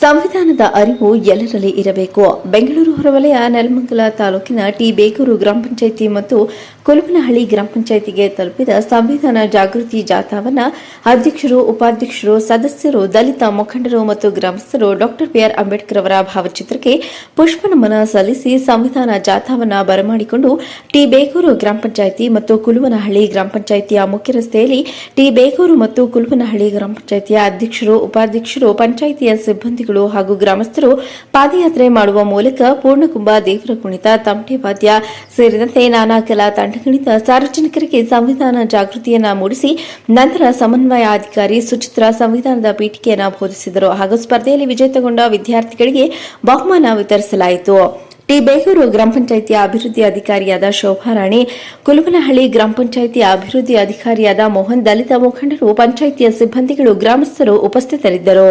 ಸಂವಿಧಾನದ ಅರಿವು ಎಲ್ಲರಲ್ಲಿ ಇರಬೇಕು? ಬೆಂಗಳೂರು ಹೊರವಲಯ, ನೆಲಮಂಗಲ ತಾಲೂಕಿನ ಟಿ ಬೇಗೂರು ಗ್ರಾಮ ಪಂಚಾಯಿತಿ ಮತ್ತು ಕುಲುಮನಹಳ್ಳಿ ಗ್ರಾಮ ಪಂಚಾಯಿತಿಗೆ ತಲುಪಿದ ಸಂವಿಧಾನ ಜಾಗೃತಿ ಜಾಥಾವನ್ನು ಅಧ್ಯಕ್ಷರು, ಉಪಾಧ್ಯಕ್ಷರು, ಸದಸ್ಯರು, ದಲಿತ ಮುಖಂಡರು ಮತ್ತು ಗ್ರಾಮಸ್ಥರು ಡಾಕ್ಟರ್ ಬಿಆರ್ ಅಂಬೇಡ್ಕರ್ ಅವರ ಭಾವಚಿತ್ರಕ್ಕೆ ಪುಷ್ಪ ನಮನ ಸಲ್ಲಿಸಿ ಸಂವಿಧಾನ ಜಾಥಾವನ್ನ ಬರಮಾಡಿಕೊಂಡು ಟಿ ಬೇಗೂರು ಗ್ರಾಮ ಪಂಚಾಯಿತಿ ಮತ್ತು ಕುಲುವನಹಳ್ಳಿ ಗ್ರಾಮ ಪಂಚಾಯಿತಿಯ ಮುಖ್ಯ ರಸ್ತೆಯಲ್ಲಿ ಟಿ ಬೇಗೂರು ಮತ್ತು ಕುಲುವನಹಳ್ಳಿ ಗ್ರಾಮ ಪಂಚಾಯಿತಿಯ ಅಧ್ಯಕ್ಷರು, ಉಪಾಧ್ಯಕ್ಷರು, ಪಂಚಾಯಿತಿಯ ಸಿಬ್ಬಂದಿಗಳು ಹಾಗೂ ಗ್ರಾಮಸ್ಥರು ಪಾದಯಾತ್ರೆ ಮಾಡುವ ಮೂಲಕ ಪೂರ್ಣಕುಂಭ ದೇವರ ಕುಣಿತ, ತಮಟೆ ವಾದ್ಯ ಸೇರಿದಂತೆ ನಾನಾ ಕಲಾ ತಂಡಗಳಿಂದ ಸಾರ್ವಜನಿಕರಿಗೆ ಸಂವಿಧಾನ ಜಾಗೃತಿಯನ್ನ ಮೂಡಿಸಿ ನಂತರ ಸಮನ್ವಯಾಧಿಕಾರಿ ಸುಚಿತ್ರ ಸಂವಿಧಾನದ ಪೀಠಿಕೆಯನ್ನ ಬೋಧಿಸಿದರು. ಹಾಗೂ ಸ್ಪರ್ಧೆಯಲ್ಲಿ ವಿಜೇತಗೊಂಡ ವಿದ್ಯಾರ್ಥಿಗಳಿಗೆ ಬಹುಮಾನ ವಿತರಿಸಲಾಯಿತು. ಟಿ ಬೇಗೂರು ಗ್ರಾಮ ಪಂಚಾಯಿತಿಯ ಅಭಿವೃದ್ಧಿ ಅಧಿಕಾರಿಯಾದ ಶೋಭಾರಾಣಿ ಕುಲುವನಹಳ್ಳಿ ಗ್ರಾಮ ಪಂಚಾಯಿತಿಯ ಅಭಿವೃದ್ಧಿ ಅಧಿಕಾರಿಯಾದ ಮೋಹನ್ ದಲಿತ ಮುಖಂಡರು, ಪಂಚಾಯಿತಿಯ ಸಿಬ್ಬಂದಿಗಳು, ಗ್ರಾಮಸ್ಥರು ಉಪಸ್ಥಿತರಿದ್ದರು.